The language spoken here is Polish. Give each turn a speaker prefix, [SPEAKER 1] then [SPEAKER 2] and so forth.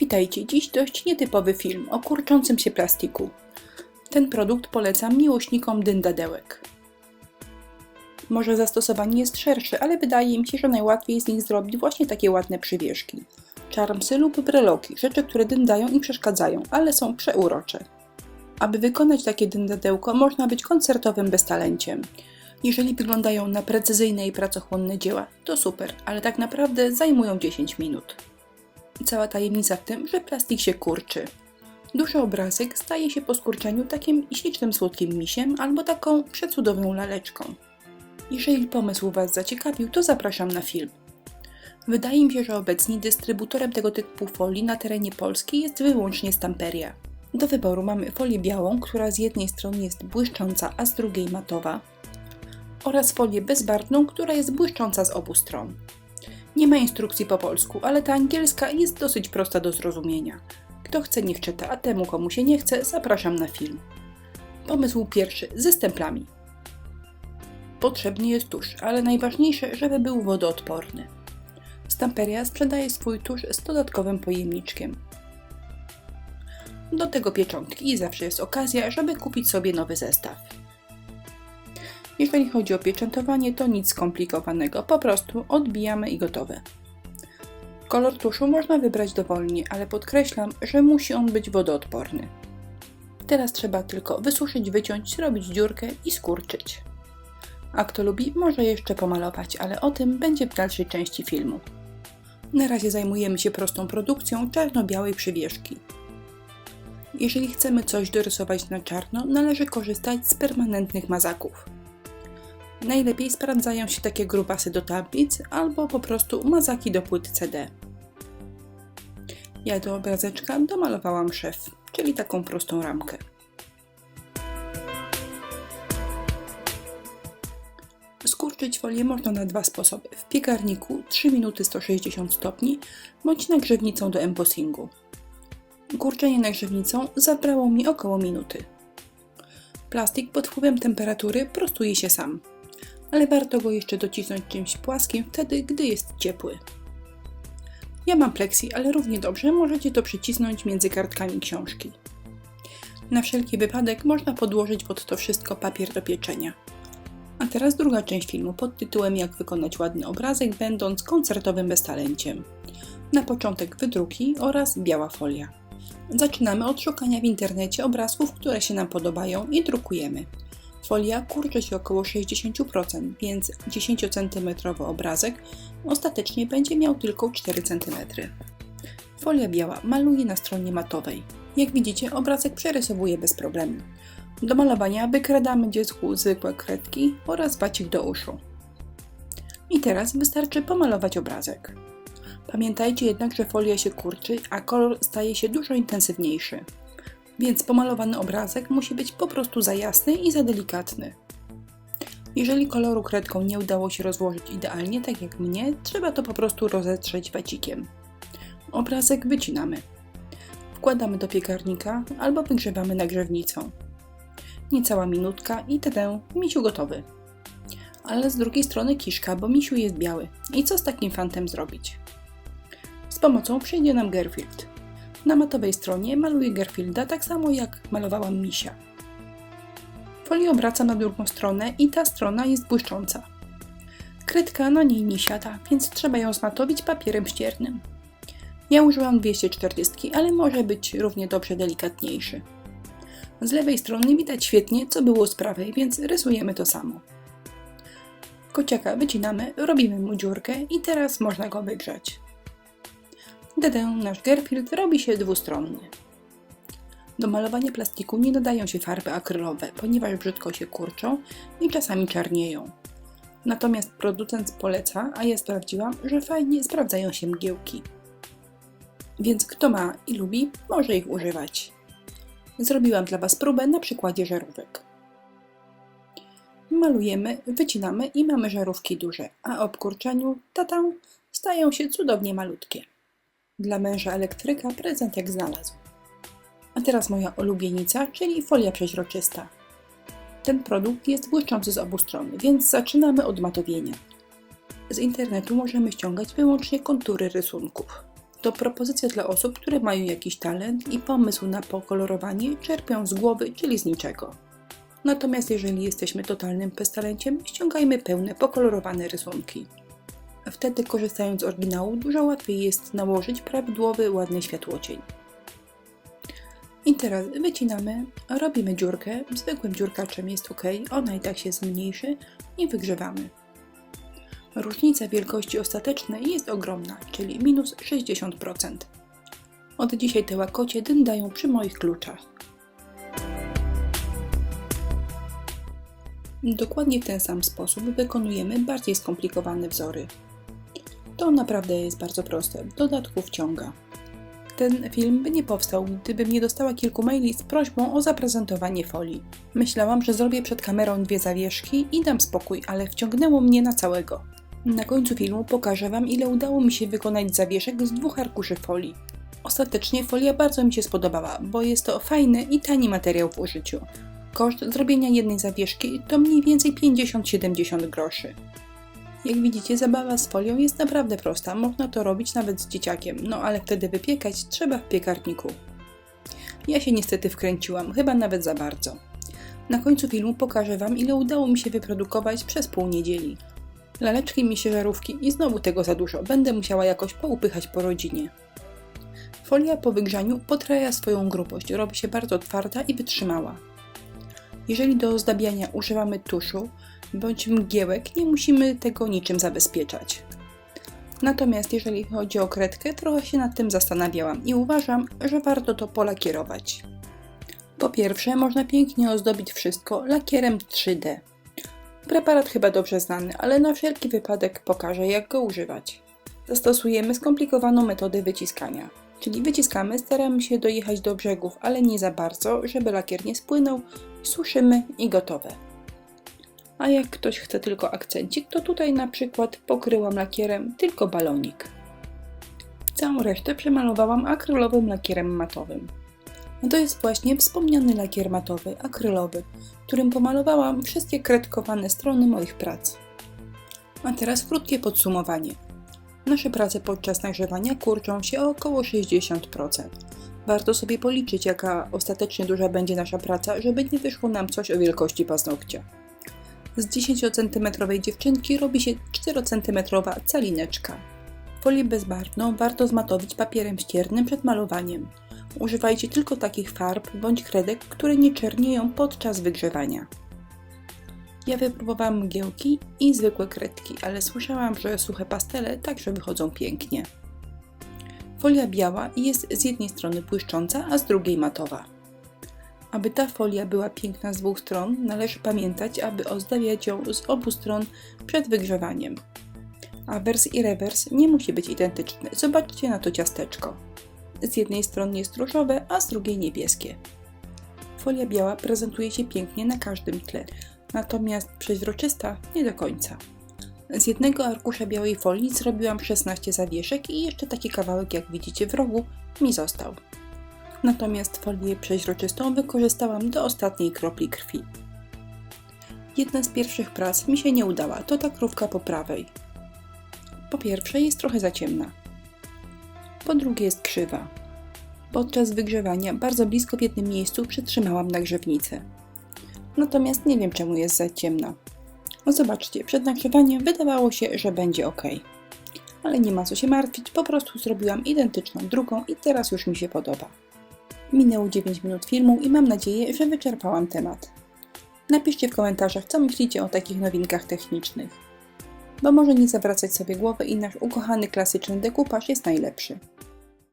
[SPEAKER 1] Witajcie, dziś dość nietypowy film o kurczącym się plastiku. Ten produkt polecam miłośnikom dyndadełek. Może zastosowanie jest szersze, ale wydaje mi się, że najłatwiej z nich zrobić właśnie takie ładne przywieszki. Charmsy lub breloki, rzeczy, które dyndają i przeszkadzają, ale są przeurocze. Aby wykonać takie dyndadełko, można być koncertowym beztalenciem. Jeżeli wyglądają na precyzyjne i pracochłonne dzieła, to super, ale tak naprawdę zajmują 10 minut. Cała tajemnica w tym, że plastik się kurczy. Duży obrazek staje się po skurczeniu takim ślicznym słodkim misiem albo taką przecudowną laleczką. Jeżeli pomysł Was zaciekawił, to zapraszam na film. Wydaje mi się, że obecnie dystrybutorem tego typu folii na terenie Polski jest wyłącznie Stamperia. Do wyboru mamy folię białą, która z jednej strony jest błyszcząca, a z drugiej matowa, oraz folię bezbarwną, która jest błyszcząca z obu stron. Nie ma instrukcji po polsku, ale ta angielska jest dosyć prosta do zrozumienia. Kto chce, niech czyta, a temu, komu się nie chce, zapraszam na film. Pomysł pierwszy ze stemplami. Potrzebny jest tusz, ale najważniejsze, żeby był wodoodporny. Stamperia sprzedaje swój tusz z dodatkowym pojemniczkiem. Do tego pieczątki i zawsze jest okazja, żeby kupić sobie nowy zestaw. Jeżeli chodzi o pieczętowanie, to nic skomplikowanego, po prostu odbijamy i gotowe. Kolor tuszu można wybrać dowolnie, ale podkreślam, że musi on być wodoodporny. Teraz trzeba tylko wysuszyć, wyciąć, zrobić dziurkę i skurczyć. A kto lubi, może jeszcze pomalować, ale o tym będzie w dalszej części filmu. Na razie zajmujemy się prostą produkcją czarno-białej przywieszki. Jeżeli chcemy coś dorysować na czarno, należy korzystać z permanentnych mazaków. Najlepiej sprawdzają się takie grubasy do tablic albo po prostu mazaki do płyt CD. Ja do obrazeczka domalowałam szef, czyli taką prostą ramkę. Skurczyć folię można na dwa sposoby. W piekarniku 3 minuty 160 stopni bądź nagrzewnicą do embossingu. Kurczenie nagrzewnicą zabrało mi około minuty. Plastik pod wpływem temperatury prostuje się sam ale warto go jeszcze docisnąć czymś płaskim wtedy, gdy jest ciepły. Ja mam pleksi, ale równie dobrze możecie to przycisnąć między kartkami książki. Na wszelki wypadek można podłożyć pod to wszystko papier do pieczenia. A teraz druga część filmu pod tytułem Jak wykonać ładny obrazek, będąc koncertowym beztalenciem. Na początek wydruki oraz biała folia. Zaczynamy od szukania w internecie obrazków, które się nam podobają i drukujemy. Folia kurczy się około 60%, więc 10 cm obrazek ostatecznie będzie miał tylko 4 cm. Folia biała maluje na stronie matowej. Jak widzicie, obrazek przerysowuje bez problemu. Do malowania wykradamy dziecku zwykłe kredki oraz bacik do uszu. I teraz wystarczy pomalować obrazek. Pamiętajcie jednak, że folia się kurczy, a kolor staje się dużo intensywniejszy więc pomalowany obrazek musi być po prostu za jasny i za delikatny. Jeżeli koloru kredką nie udało się rozłożyć idealnie, tak jak mnie, trzeba to po prostu rozetrzeć wacikiem. Obrazek wycinamy. Wkładamy do piekarnika albo wygrzewamy nagrzewnicą. Niecała minutka i tę misiu gotowy. Ale z drugiej strony kiszka, bo misiu jest biały. I co z takim fantem zrobić? Z pomocą przyjdzie nam Gerfield. Na matowej stronie maluję Garfielda tak samo jak malowałam misia. Folię obracam na drugą stronę i ta strona jest błyszcząca. Kredka na niej nie siada, więc trzeba ją zmatowić papierem ściernym. Ja użyłam 240, ale może być równie dobrze delikatniejszy. Z lewej strony widać świetnie, co było z prawej, więc rysujemy to samo. Kociaka wycinamy, robimy mu dziurkę i teraz można go wygrzać. Dedę nasz Gerfield robi się dwustronny. Do malowania plastiku nie dodają się farby akrylowe, ponieważ brzydko się kurczą i czasami czarnieją. Natomiast producent poleca, a ja sprawdziłam, że fajnie sprawdzają się mgiełki. Więc kto ma i lubi, może ich używać. Zrobiłam dla Was próbę na przykładzie żarówek. Malujemy, wycinamy i mamy żarówki duże, a o obkurczeniu, tatą, stają się cudownie malutkie. Dla męża elektryka prezent jak znalazł. A teraz moja ulubienica, czyli folia przeźroczysta. Ten produkt jest błyszczący z obu stron, więc zaczynamy od matowienia. Z internetu możemy ściągać wyłącznie kontury rysunków. To propozycja dla osób, które mają jakiś talent i pomysł na pokolorowanie czerpią z głowy, czyli z niczego. Natomiast jeżeli jesteśmy totalnym beztalenciem, ściągajmy pełne, pokolorowane rysunki. Wtedy korzystając z oryginału dużo łatwiej jest nałożyć prawidłowy, ładny światłocień. I teraz wycinamy, robimy dziurkę, zwykłym dziurkaczem jest ok, ona i tak się zmniejszy i wygrzewamy. Różnica wielkości ostatecznej jest ogromna, czyli minus 60%. Od dzisiaj te łakocie dyndają przy moich kluczach. Dokładnie w ten sam sposób wykonujemy bardziej skomplikowane wzory. To naprawdę jest bardzo proste, w dodatku wciąga. Ten film by nie powstał, gdybym nie dostała kilku maili z prośbą o zaprezentowanie folii. Myślałam, że zrobię przed kamerą dwie zawieszki i dam spokój, ale wciągnęło mnie na całego. Na końcu filmu pokażę Wam, ile udało mi się wykonać zawieszek z dwóch arkuszy folii. Ostatecznie folia bardzo mi się spodobała, bo jest to fajny i tani materiał w użyciu. Koszt zrobienia jednej zawieszki to mniej więcej 50-70 groszy. Jak widzicie, zabawa z folią jest naprawdę prosta, można to robić nawet z dzieciakiem, no ale wtedy wypiekać trzeba w piekarniku. Ja się niestety wkręciłam, chyba nawet za bardzo. Na końcu filmu pokażę Wam, ile udało mi się wyprodukować przez pół niedzieli. Laleczki mi się żarówki i znowu tego za dużo, będę musiała jakoś poupychać po rodzinie. Folia po wygrzaniu potraja swoją grubość, robi się bardzo twarda i wytrzymała. Jeżeli do ozdabiania używamy tuszu bądź mgiełek, nie musimy tego niczym zabezpieczać. Natomiast jeżeli chodzi o kredkę, trochę się nad tym zastanawiałam i uważam, że warto to polakierować. Po pierwsze, można pięknie ozdobić wszystko lakierem 3D. Preparat chyba dobrze znany, ale na wszelki wypadek pokażę, jak go używać. Zastosujemy skomplikowaną metodę wyciskania. Czyli wyciskamy, staramy się dojechać do brzegów, ale nie za bardzo, żeby lakier nie spłynął, suszymy i gotowe. A jak ktoś chce tylko akcencik, to tutaj na przykład pokryłam lakierem tylko balonik. Całą resztę przemalowałam akrylowym lakierem matowym. No to jest właśnie wspomniany lakier matowy, akrylowy, którym pomalowałam wszystkie kredkowane strony moich prac. A teraz krótkie podsumowanie. Nasze prace podczas nagrzewania kurczą się o około 60%. Warto sobie policzyć, jaka ostatecznie duża będzie nasza praca, żeby nie wyszło nam coś o wielkości paznokcia. Z 10-cm dziewczynki robi się 4-cm calineczka. Folię bezbarwną warto zmatowić papierem ściernym przed malowaniem. Używajcie tylko takich farb bądź kredek, które nie czernieją podczas wygrzewania. Ja wypróbowałam mgiełki i zwykłe kredki, ale słyszałam, że suche pastele także wychodzą pięknie. Folia biała jest z jednej strony błyszcząca, a z drugiej matowa. Aby ta folia była piękna z dwóch stron, należy pamiętać, aby ozdabiać ją z obu stron przed wygrzewaniem. A wers i rewers nie musi być identyczny. Zobaczcie na to ciasteczko. Z jednej strony jest różowe, a z drugiej niebieskie. Folia biała prezentuje się pięknie na każdym tle, natomiast przeźroczysta nie do końca. Z jednego arkusza białej folii zrobiłam 16 zawieszek i jeszcze taki kawałek, jak widzicie w rogu, mi został. Natomiast folię przeźroczystą wykorzystałam do ostatniej kropli krwi. Jedna z pierwszych prac mi się nie udała, to ta krówka po prawej. Po pierwsze jest trochę za ciemna. Po drugie jest krzywa. Podczas wygrzewania bardzo blisko w jednym miejscu przytrzymałam nagrzewnicę. Natomiast nie wiem czemu jest za ciemna. No zobaczcie, przed nagrzewaniem wydawało się, że będzie ok. Ale nie ma co się martwić, po prostu zrobiłam identyczną drugą i teraz już mi się podoba. Minęło 9 minut filmu i mam nadzieję, że wyczerpałam temat. Napiszcie w komentarzach, co myślicie o takich nowinkach technicznych. Bo może nie zawracać sobie głowy i nasz ukochany klasyczny dekupaż jest najlepszy.